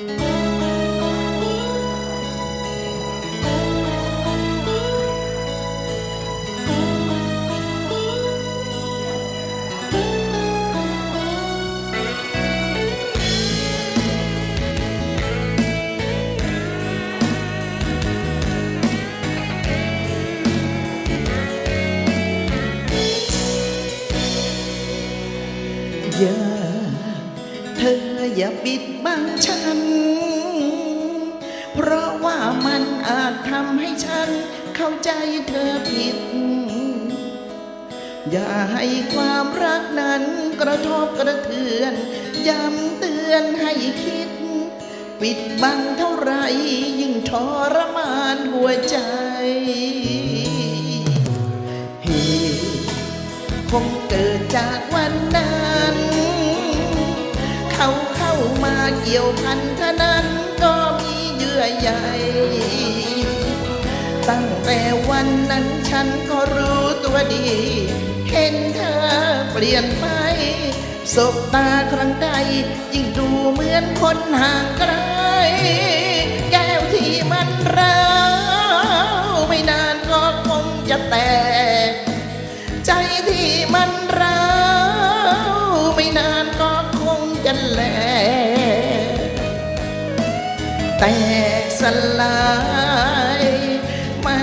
อย่าเธ อย่าปิดบังฉัน เพราะว่ามันอาจทำให้ฉันเข้าใจเธอผิด อย่าให้ความรักนั้นกระทบกระเทือนย้ำเตือนให้คิด ปิดบังเท่าไรยิ่งทรมานหัวใจ กี่ยวพันเท่านั้นก็มีเยื่อใยตั้งแต่วันนั้นฉันก็รู้ตัวดี เห็นเธอเปลี่ยนไปสบตาครั้งใด ยิ่งดูเหมือนคนห่างไกล แก้วที่มันร้าวไม่นานก็คงจะแตก ใจที่มันร้าวไม่นานก็คงจะแหลก แตกสลาย ไม่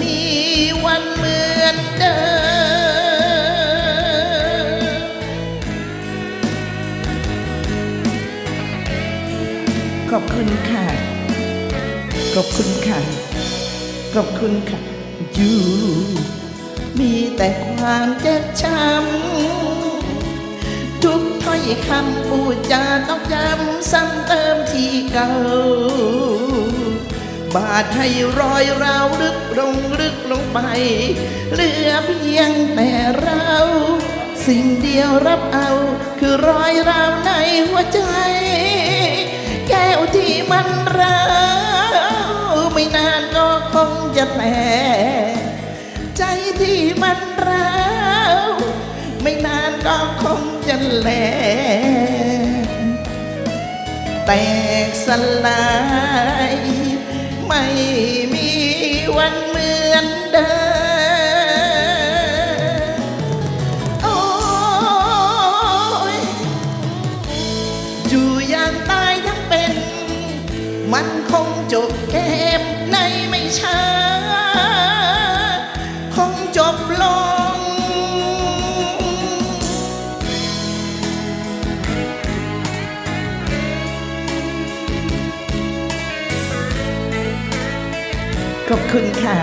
มีวันเหมือนเดิม ขอบคุณค่ะ ขอบคุณค่ะ ขอบคุณค่ะ อยู่ มีแต่ความเจ็บช้ำ อยคำพูดจาต้องย้ำซ้ำเติมที่เก่า บาดให้รอยร้าวลึกลงลึกลงไป เหลือเพียงแต่เรา สิ่งเดียวรับเอา คือรอยร้าวในหัวใจ แก้วที่มันร้าวไม่นานก็คงจะแตกใจที่มันร้า ไม่นานก็คงจะแหลกแตกสลาย ไม่มีวันเหมือนเดิมโอ้ยอยู่อย่างตายทั้งเป็นมันคงจบเกมในไม่ช้า ขอบคุณค่ะ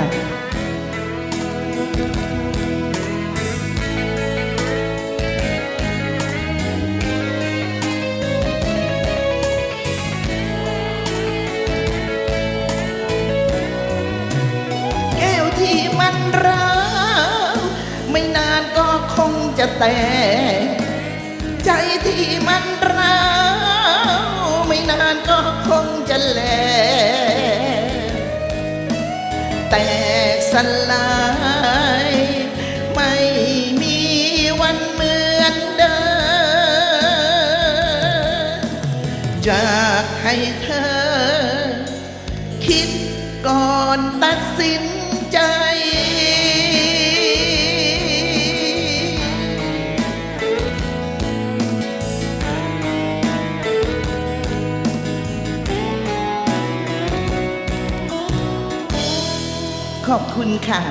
แก้วที่มันร้าวไม่นานก็คงจะแตกใจที่มันร้าวไม่นานก็คงจะแหลก แตกสลาย ไม่มีวันเหมือนเดิมอยากให้เธอ คิดก่อนตัดสินใจ ขอบคุณค่ะ